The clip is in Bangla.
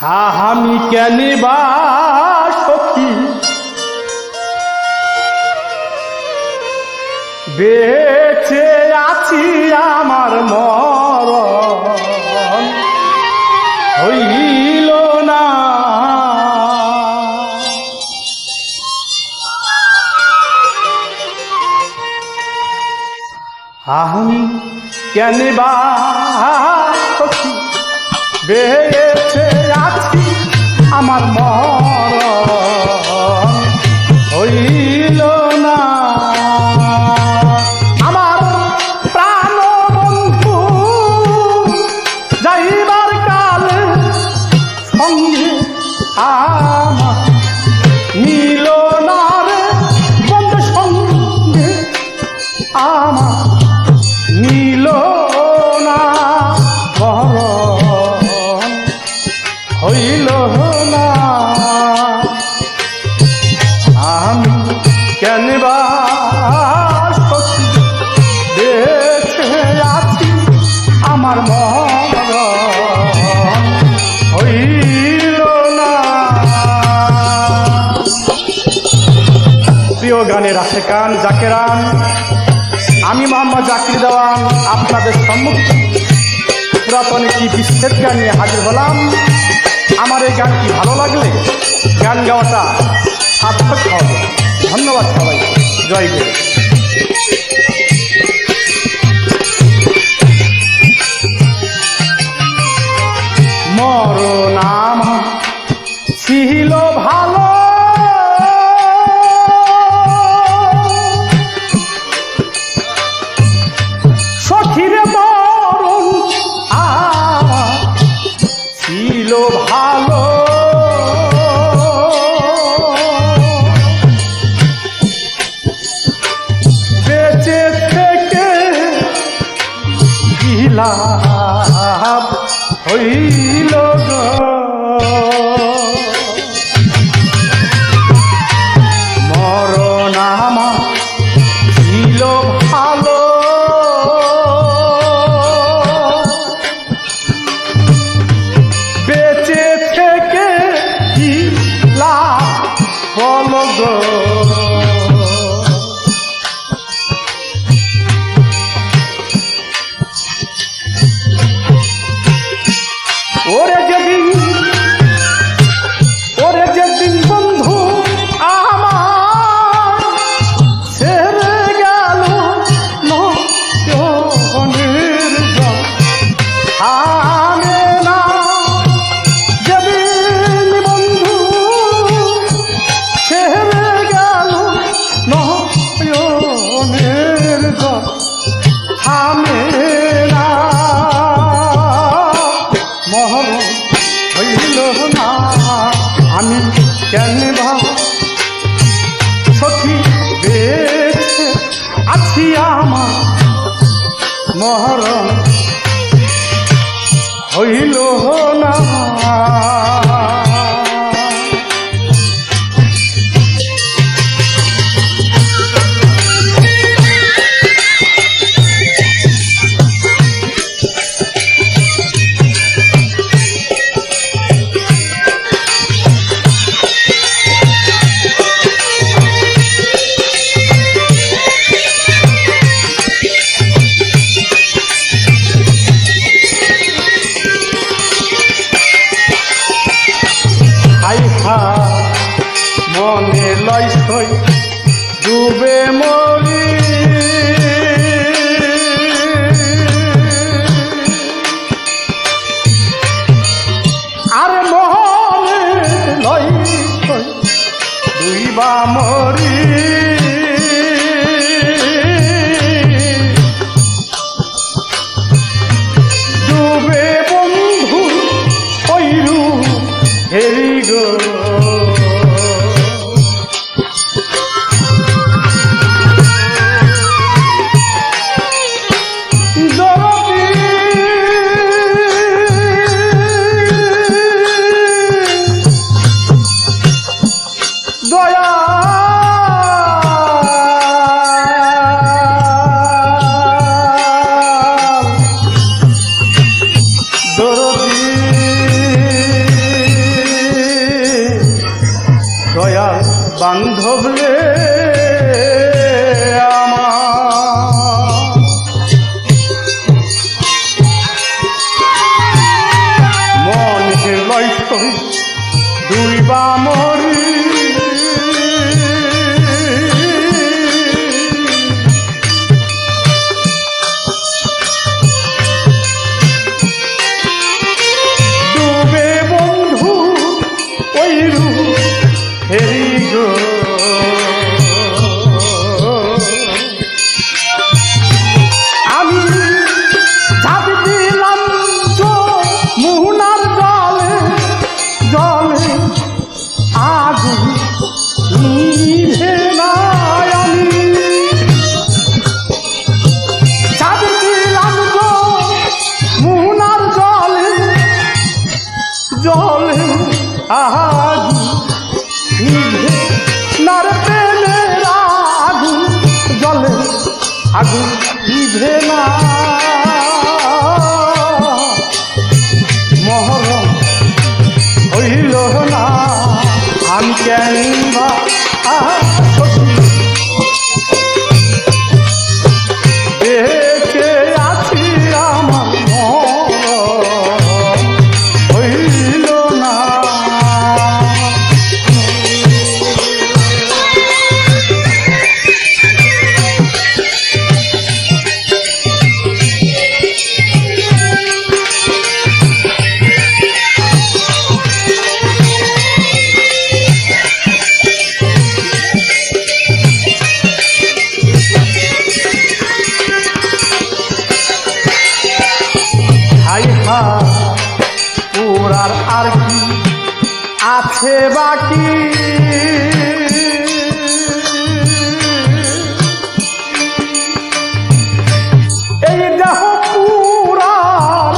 আমি কেন বা সখী? বেঁচে আছি আমার মরণ। হইল না। আমি কেন বা সখী? বেঁচে আছি আমার মরণ হইল হইল না। আমি কেন বা আছি? আমার হইল না। প্রিয় গানের আশেকান জাকেরান আমি মোহাম্মদ জাকির দেওয়ান, আপনাদের সম্মুখে। পুরাতন একটি বিচ্ছেদ গান নিয়ে হাজির হলাম। আমার এই গানটি ভালো লাগলে? গান গাওয়াটা সার্থক হবে। ধন্যবাদ সবাই জয় গুরু। বিলাপ হইল গো। আমার মহরণ হইল না। লয় ডুবে মরি। আরে মনে লয় সই দুইবা নারকেলের আগুন জলে আগুন নিভে না। মহরম হইল না আমি কেন কথা ওর আর আর কি আছে বাকি? এই দেহ পুরার